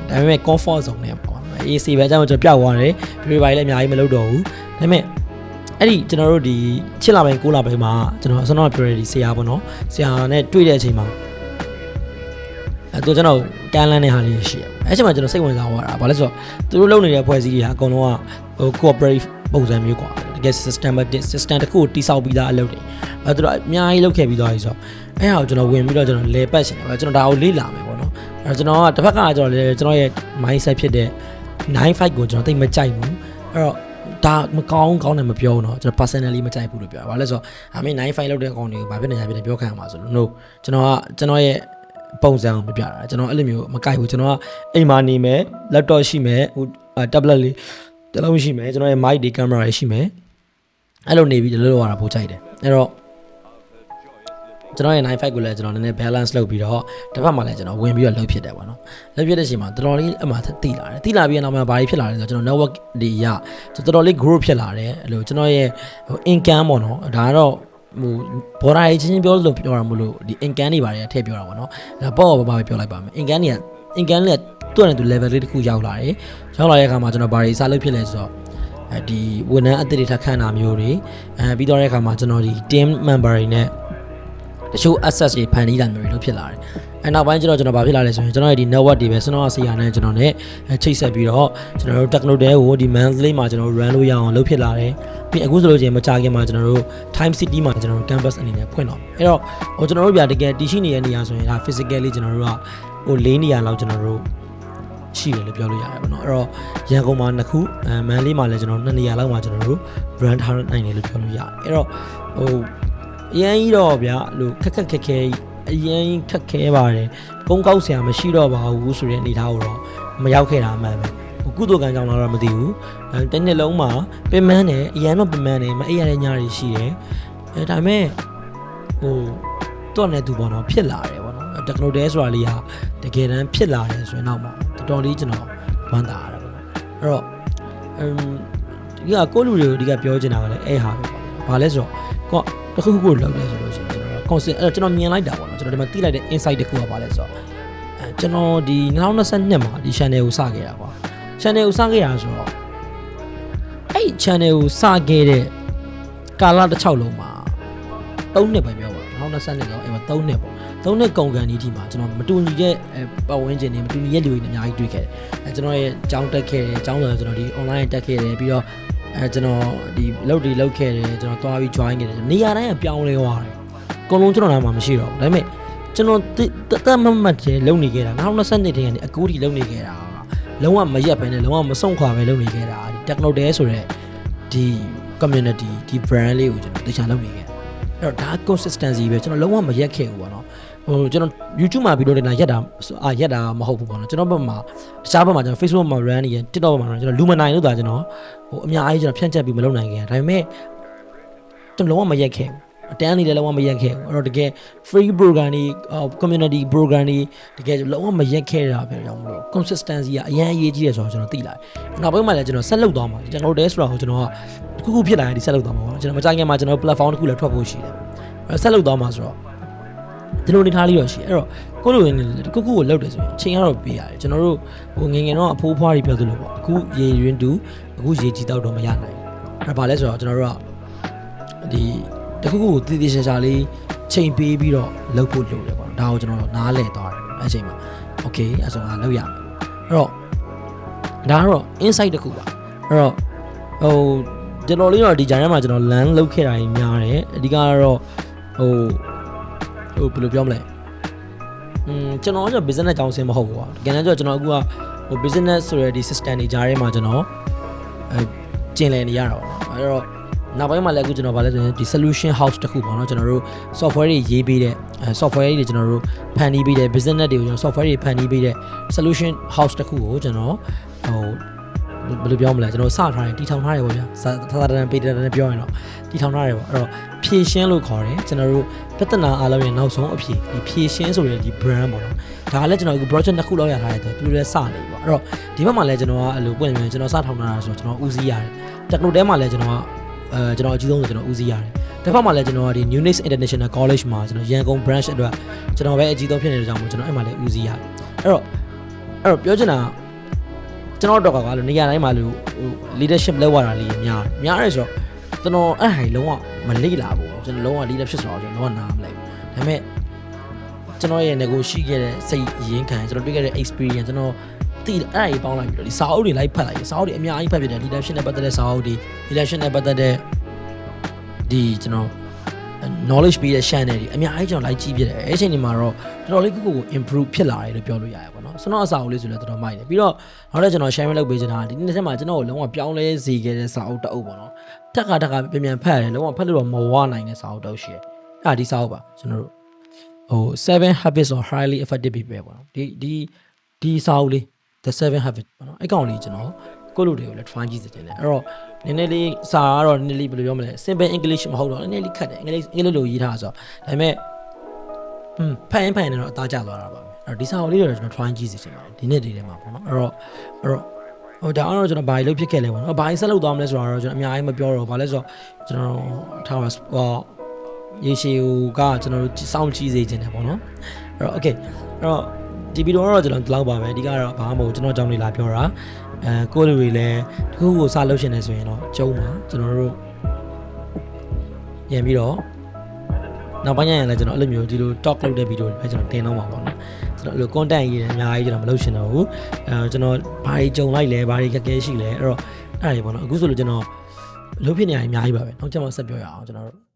ဒါပေမဲ့ comfort zone နဲ့ပေါ့ AC ပဲအကြောင်းကျွန်တော်ပြောက်သွားတယ်ဒီလိုပါလေအများကြီးမလုပ်တော့ဘူးဒါပေမဲ့အဲ့ဒီကျွန်တော်တို့ဒီချစ်လာပိုင်းကိုးလာပိုင်းမှာကျွန်တော်အစတော့ပြောရဒီဆရာပေါ့နော်ဆရာနဲ့တွေ့တဲ့အချိန်မှာအဲသူကျွန်တော်ကမ်းလန်းတဲ့ဟာလေးရှိရအဲ့ချိန်မှာကျွန်တော်စိတ်ဝင်စားသွားတာဘာလဲဆိုတော့သူတို့လုပ်နေတဲ့အဖွဲ့အစည်းတွေဟာအကုန်လုံးကဟို cooperative ပုံစံမျိုးကွာ တကယ် systematic system တစ်ခုကိုတိစောက်ပြီးသားအလုပ်တွေအဲသူတို့အများကြီးလုပ်ခဲ့ပြီးသွားပြီဆိုတော့အဲ့ဟာကိုကျွန်တော်ဝင်ပြီးတော့ကျွန်တော်လဲပတ်ရှင်တယ်ကျွန်တော်ဒါကိုလေ့လာမယ်ပေါ့နော်အဲကျွန်တော်ကတစ်ဖက်ကကျွန်တော်လေကျွန်တော်ရဲ့ mindset ဖြစ်တဲ့95ကိုကျွန်တော်သိမကြိုက်ဘူးအဲ့တော့ဒါမကောင်းကောင်းတယ်မပြောဘူးเนาะကျွန်တော် personally မကြိုက်ဘူးလို့ပြောတာ။ဘာလဲဆိုတော့အမေ95လောက်တဲ့ကောင်တွေကိုဘာဖြစ်နေကြဖြစ်နေပြောခံရမှာဆိုလို့ no ကျွန်တော်ကကျွန်တော်ရဲ့ပုံစံကိုပြပြတာကျွန်တော်အဲ့လိုမျိုးမကြိုက်ဘူးကျွန်တော်ကအိမ်မှာနေမယ် laptop ရှိမယ်ဟို tablet လေးတစ်လုံးရှိမယ်ကျွန်တော်ရဲ့ mic တွေ camera တွေရှိမယ် အဲ့လိုနေပြီးဒီလိုလိုရတာပိုကြိုက်တယ်အဲ့တော့ကျွန်တော်ရဲ့95ကိုလည်းကျွန်တော်နည်းနည်း balance လုပ်ပြီးတော့တစ်ဖက်မှာလည်းကျွန်တော်ဝင်ပြီးတော့လှုပ်ဖြစ်တယ်ပေါ့နော်လှုပ်ဖြစ်တဲ့ချိန်မှာတော်တော်လေးအမှတိလာတယ်တိလာပြီးတော့နောက်မှာဘာတွေဖြစ်လာလဲဆိုတော့ကျွန်တော် network တွေရတော်တော်လေး grow ဖြစ်လာတယ်အဲ့လိုကျွန်တော်ရဲ့ဟို income ပေါ့နော်ဒါကတော့ဟိုဘော်ဒါရေးချင်းချင်းပြောလို့ပြောတာမလို့ဒီ income တွေပါတယ်ထည့်ပြောတာပေါ့နော်ဒါပေါ့ဘာပဲပြောလိုက်ပါမယ် income တွေက income တွေကသူ့နဲ့သူ level လေးတစ်ခုရောက်လာတယ်ရောက်လာတဲ့အခါမှာကျွန်တော်ဘာတွေစလုပ်ဖြစ်လဲဆိုတော့အဲ ဒီဝန်ထမ်းအသစ်တွေထပ်ခန့်တာမျိုးတွေအဲပြီးတော့တဲ့အခါမှာကျွန်တော်ဒီ team member တွေနဲ့တချို့ access တွေဖန်တီးတာမျိုးတွေလုပ်ဖြစ်လာတယ်အဲနောက်ပိုင်းကျတော့ကျွန်တော်ဘာဖြစ်လာလဲဆိုရင်ကျွန်တော်ရဲ့ဒီ network တွေပဲစနောအစီအရနဲ့ကျွန်တော် ਨੇ ချိတ်ဆက်ပြီးတော့ကျွန်တော်တို့ techno တဲကိုဒီ monthly မှာကျွန်တော်တို့ run လို့ရအောင်လုပ်ဖြစ်လာတယ်ပြီးအခုဆိုလို့ချင်းမကြခင်မှာကျွန်တော်တို့ time city မှာကျွန်တော်တို့ campus အနေနဲ့ဖွင့်တော့အဲ့တော့ဟိုကျွန်တော်တို့ပြတကယ်တည်ရှိနေတဲ့နေရာဆိုရင်ဒါ physically ကျွန်တော်တို့ကဟို၄နေရာလောက်ကျွန်တော်တို့ ရှိတယ်လို့ပြောလို့ရတယ်ပေါ့နော်အဲ့တော့ရန်ကုန်မှာနှစ်ခုအဲမန်လေးမှာလည်းကျွန်တော်နှစ်နေရာလောက်မှာကျွန်တော်တို့ brand ထားနိုင်တယ်လို့ပြောလို့ရတယ်အဲ့တော့ဟိုအရင်ကြီးတော့ဗျာလို့ခက်ခက်ခက်ခဲအရင်ခက်ခဲပါတယ်ကုန်းကောက်ဆရာမရှိတော့ပါဘူးဆိုတဲ့အနေထားကိုတော့မရောက်ခဲ့တာအမှန်ပဲဟိုကုသိုလ်ကံကြောင့်လားတော့မသိဘူးအဲတစ်နှစ်လုံးမှာပင်မန်းတယ်အရင်တော့ပင်မန်းတယ်မအိပ်ရတဲ့ညတွေရှိတယ်အဲဒါပေမဲ့ဟိုတော့နဲ့သူပေါ့နော်ဖြစ်လာတယ်ပေါ့နော်တက္ကနိုတဲဆိုတာလေးဟာတကယ်တမ်းဖြစ်လာတယ်ဆိုရင်တော့မှ တော်တော်လေးကျွန်တော်ဝမ်းသာရတယ်ပေါ့နော်အဲ့တော့အမ်ဒီကကိုလူတွေကိုဒီကပြောချင်တာကလည်းအဲ့ဟာပဲပေါ့။ဘာလဲဆိုတော့ကိုတခုခုကိုလောက်တယ်ဆိုလို့ရှိရင်ကျွန်တော် concept အဲ့တော့ကျွန်တော်မြင်လိုက်တာပေါ့နော်ကျွန်တော်ဒီမှာသိလိုက်တဲ့ insight တစ်ခုကဘာလဲဆိုတော့အဲကျွန်တော်ဒီ2022မှာဒီ channel ကိုစခဲ့တာကွာ channel ကိုစခဲ့တာဆိုတော့အဲ့ channel ကိုစခဲ့တဲ့ကာလတစ်ချောက်လုံးမှာ3နှစ်ပဲပြောပါ 2022တော့အဲ့မှာ3နှစ်ပေါ့3နှစ်ကုန်ကန်ဒီဒီမှာကျွန်တော်မတူညီတဲ့ပတ်ဝန်းကျင်တွေမတူညီတဲ့လူတွေနဲ့အများကြီးတွေ့ခဲ့တယ်အဲကျွန်တော်ရဲ့အကြောင်းတက်ခဲ့တယ်အကြောင်းဆိုတော့ကျွန်တော်ဒီ online တက်ခဲ့တယ်ပြီးတော့အဲကျွန်တော်ဒီလုပ်တွေလုပ်ခဲ့တယ်ကျွန်တော်သွားပြီး join ခဲ့တယ်နေရာတိုင်းကပြောင်းလဲသွားတယ်အကုန်လုံးကျွန်တော်နားမှာမရှိတော့ဘူးဒါပေမဲ့ကျွန်တော်တတ်မတ်တည်းလုပ်နေခဲ့တာ2022တည်းကနေအခုထိလုပ်နေခဲ့တာလုံးဝမရက်ပဲနဲ့လုံးဝမဆုံးခွာပဲလုပ်နေခဲ့တာဒီ techno day ဆိုတဲ့ဒီ community ဒီ brand လေးကိုကျွန်တော်တခြားလုပ်နေခဲ့ အဲ့တော့ဒါ consistency ပဲကျွန်တော်လုံးဝမရက်ခဲ့ဘူးပေါ့နော်ဟိုကျွန်တော် YouTube မှာဗီဒီယိုတွေလာရက်တာအာရက်တာမဟုတ်ဘူးပေါ့နော်ကျွန်တော်ဘက်မှာတခြားဘက်မှာကျွန်တော် Facebook မှာ run နေရင် TikTok ဘက်မှာကျွန်တော်လူမနိုင်လို့သာကျွန်တော်ဟိုအများကြီးကျွန်တော်ဖြန့်ချက်ပြီးမလုပ်နိုင်ခဲ့ဒါပေမဲ့ကျွန်တော်လုံးဝမရက်ခဲ့ဘူး အတန်းနေလည်းလုံးဝမရက်ခဲ့ဘူးအဲ့တော့တကယ် free program တွေ community program တွေတကယ်လုံးဝမရက်ခဲ့တာပဲကြောင့်မလို့ consistency ကအရင်အရေးကြီးတယ်ဆိုတော့ကျွန်တော်သိလာတယ်နောက်ပိုင်းမှာလည်းကျွန်တော်ဆက်လုပ်သွားမှာကျွန်တော်တို့တဲဆိုတော့ကျွန်တော်ကတစ်ခုခုဖြစ်လာရင်ဒီဆက်လုပ်သွားမှာပေါ့ကျွန်တော်မကြခင်မှာကျွန်တော် platform တစ်ခုလည်းထွက်ဖို့ရှိတယ်အဲ့ဆက်လုပ်သွားမှာဆိုတော့ဒီလိုနေထားလေးတော့ရှိအဲ့တော့ကိုလိုရင်းကိုကိုကိုလောက်တယ်ဆိုရင်အချိန်ကတော့ပေးရတယ်ကျွန်တော်တို့ဟိုငငယ်တော့အဖိုးဖွားတွေပြောသလိုပေါ့အခုရေရင်းတူအခုရေကြီးတော့တော့မရနိုင်ဘူးအဲ့ဘာလဲဆိုတော့ကျွန်တော်တို့ကဒီ တခုခုကိုတည်တည်ရှာရှာလေးချိန်ပေးပြီးတော့လုပ်ဖို့လုပ်တယ်ပေါ့ဒါကိုကျွန်တော်နားလည်သွားတယ်အဲ့ချိန်မှာ okay အဲ့ဆိုငါလုပ်ရမယ်အဲ့တော့ဒါကတော့ insight တစ်ခုပါအဲ့တော့ဟိုကျွန်တော်လေးတော့ဒီဂျိုင်းထဲမှာကျွန်တော် land လုပ်ခဲ့တာကြီးများတယ်အဓိကကတော့ဟိုဟိုဘယ်လိုပြောမလဲอืมကျွန်တော်က business အကြောင်းစင်မဟုတ်ဘူးကွာတကယ်တမ်းကျတော့ကျွန်တော်အခုကဟို business ဆိုရယ်ဒီ system တွေကြားထဲမှာကျွန်တော်အဲကျင်လည်နေရတာပေါ့နော်အဲ့တော့ နောက်ပိုင်းမှာလည်းအခုကျွန်တော်ဗာလဲဆိုရင်ဒီ solution house တစ်ခုပေါ့နော်ကျွန်တော်တို့ software တွေရေးပေးတဲ့အဲ software တွေကျွန်တော်တို့ဖန်တီးပေးတဲ့ business တွေကိုကျွန်တော် software တွေဖန်တီးပေးတဲ့ solution house တစ်ခုကိုကျွန်တော်ဟိုဘယ်လိုပြောမလဲကျွန်တော်စထားတယ်တီထောင်ထားတယ်ပေါ့ဗျာသာသာတန်ပေးတယ်နဲ့ပြောရင်တော့တီထောင်ထားတယ်ပေါ့အဲ့တော့ဖြည့်ရှင်းလို့ခေါ်တယ်ကျွန်တော်တို့ပြဿနာအားလုံးရဲ့နောက်ဆုံးအဖြေဒီဖြည့်ရှင်းဆိုတဲ့ဒီ brand ပေါ့နော်ဒါကလည်းကျွန်တော်အခု project တစ်ခုလောက်ရထားတယ်သူတို့လည်းစနေပေါ့အဲ့တော့ဒီဘက်မှာလည်းကျွန်တော်ကအဲ့လိုပွင့်ပြန်ကျွန်တော်စထောင်ထားတာဆိုတော့ကျွန်တော်ဦးစီးရတယ် techno တဲမှာလည်းကျွန်တော်က အဲကျွန်တော်အကြီးဆုံးဆိုကျွန်တော်ဦးစီးရတယ်တစ်ဖက်မှာလည်းကျွန်တော်ကဒီ Unix International College မှာကျွန်တော်ရန်ကုန် branch အတွက်ကျွန်တော်ပဲအကြီးဆုံးဖြစ်နေတဲ့ကြောင့်မို့ကျွန်တော်အဲ့မှာလည်းဦးစီးရတယ်အဲ့တော့အဲ့တော့ပြောချင်တာကျွန်တော်တော့ကလို့နေရာတိုင်းမှာလို့ဟို leadership လောက်ရတာလေးများများရဲဆိုတော့ကျွန်တော်အဲ့ဟိုင်လုံးဝမလေ့လာဘူးကျွန်တော်လုံးဝ leadership ဆိုတော့ကျွန်တော်လုံးဝနားမလဲဘူးဒါပေမဲ့ကျွန်တော်ရဲ့ negotiate ခဲ့တဲ့စိတ်ရင်းခံကျွန်တော်တွေ့ခဲ့တဲ့ experience ကျွန်တော် တည်အဲ့အပေါင်းလိုက်ပြီးတော့ဒီစာအုပ်တွေလိုက်ဖတ်လိုက်စာအုပ်တွေအများကြီးဖတ်ပြတယ် leadership နဲ့ပတ်သက်တဲ့စာအုပ်တွေ leadership နဲ့ပတ်သက်တဲ့ဒီကျွန်တော် knowledge ပေးတဲ့ channel တွေအများကြီးကျွန်တော်လိုက်ကြည့်ပြတယ်အဲ့အချိန်ဒီမှာတော့တော်တော်လေးကိုကိုကို improve ဖြစ်လာတယ်လို့ပြောလို့ရရပါတော့ကျွန်တော်အစာအုပ်လေးဆိုလည်းတော်တော်မိုက်တယ်ပြီးတော့နောက်လည်းကျွန်တော် share လုပ်ပေးချင်တာဒီနေ့ဆက်မှာကျွန်တော်ကိုလုံးဝပြောင်းလဲစေခဲ့တဲ့စာအုပ်တစ်အုပ်ပေါ့နော်တက်ကတက်ကပြန်ပြန်ဖတ်ရတယ်လုံးဝဖတ်လို့တော့မဝနိုင်တဲ့စာအုပ်တစ်အုပ်ရှိတယ်အဲ့ဒါဒီစာအုပ်ပါကျွန်တော်တို့ဟို7 habits of highly effective people ပေါ့နော်ဒီဒီဒီစာအုပ်လေး the 7 habits ပေါ့နော်အဲ့ကောင်လေးကျွန်တော်ကိုလူတွေကိုလည်း try ကြည့်စေချင်တယ်အဲ့တော့နည်းနည်းလေးစာကတော့နည်းနည်းလေးဘယ်လိုပြောမလဲ simple english မဟုတ်တော့နည်းနည်းလေးခက်တယ်အင်္ဂလိပ်အင်္ဂလိပ်လိုရေးထားဆိုတော့ဒါပေမဲ့อืมဖန်ရင်ဖန်ရင်တော့အသားကျသွားတာပါပဲအဲ့တော့ဒီစာအုပ်လေးတော့ကျွန်တော် try ကြည့်စီချင်ပါတယ်ဒီနေ့ဒီထဲမှာပေါ့နော်အဲ့တော့အဲ့တော့ဟိုဒါအောင်တော့ကျွန်တော်ဘာလို့ဖြစ်ခဲ့လဲပေါ့နော်ဘာကြီးဆက်လုပ်သွားမလဲဆိုတော့ကျွန်တော်အများကြီးမပြောတော့ဘာလဲဆိုတော့ကျွန်တော်ထားပါဟောရေရှည်ကကျွန်တော်တို့စောင့်ကြည့်စေချင်တယ်ပေါ့နော်အဲ့တော့ okay အဲ့တော့ ဒီဗီဒီယိုကတော့ကျွန်တော်ဒီလောက်ပါပဲအဓိကတော့ဘာမှမဟုတ်ကျွန်တော်အကြောင်းလေးလာပြောတာအဲကိုယ့်လူတွေလည်းတခုခုကိုစလုပ်ရှင်နေဆိုရင်တော့ကျုံပါကျွန်တော်တို့ပြန်ပြီးတော့နောက်ပိုင်းကျရင်လည်းကျွန်တော်အဲ့လိုမျိုးဒီလို talk လုပ်တဲ့ဗီဒီယိုတွေပဲကျွန်တော်တင်တော့မှာပေါ့နော်ကျွန်တော်အဲ့လို content ရေးတယ်အများကြီးကျွန်တော်မလုပ်ရှင်တော့ဘူးအဲကျွန်တော်ဘာတွေကြုံလိုက်လဲဘာတွေခက်ခဲရှိလဲအဲ့တော့အဲ့ဒါတွေပေါ့နော်အခုဆိုလို့ကျွန်တော်လုပ်ဖြစ်နေရအများကြီးပါပဲနောက်ကျမှဆက်ပြောရအောင်ကျွန်တော်တို့